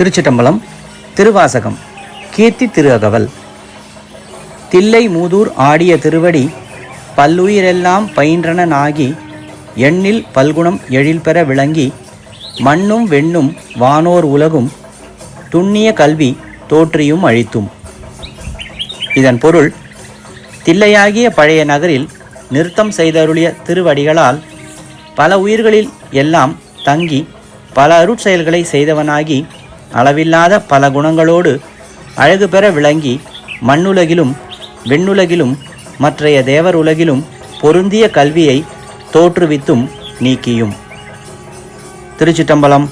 திருச்சிட்டம்பலம் திருவாசகம் கீர்த்தி திரு அகவல் தில்லை மூதூர் ஆடிய திருவடி பல்லுயிரெல்லாம் பயின்றனாகி எண்ணில் பல்குணம் எழில்பெற விளங்கி மண்ணும் வெண்ணும் வானோர் உலகும் துண்ணிய கல்வி தோற்றியும் அழித்தும். இதன் பொருள் தில்லையாகிய பழைய நகரில் நிறுத்தம் செய்தருளிய திருவடிகளால் பல உயிர்களில் எல்லாம் தங்கி பல அருட்செயல்களை செய்தவனாகி அளவில்லாத பல குணங்களோடு அழகு பெற விளங்கி மண்ணுலகிலும் வெண்ணுலகிலும் மற்றைய தேவர் உலகிலும் பொருந்திய கல்வியை தோற்றுவித்தும் நீக்கியும். திருச்சிட்டம்பலம்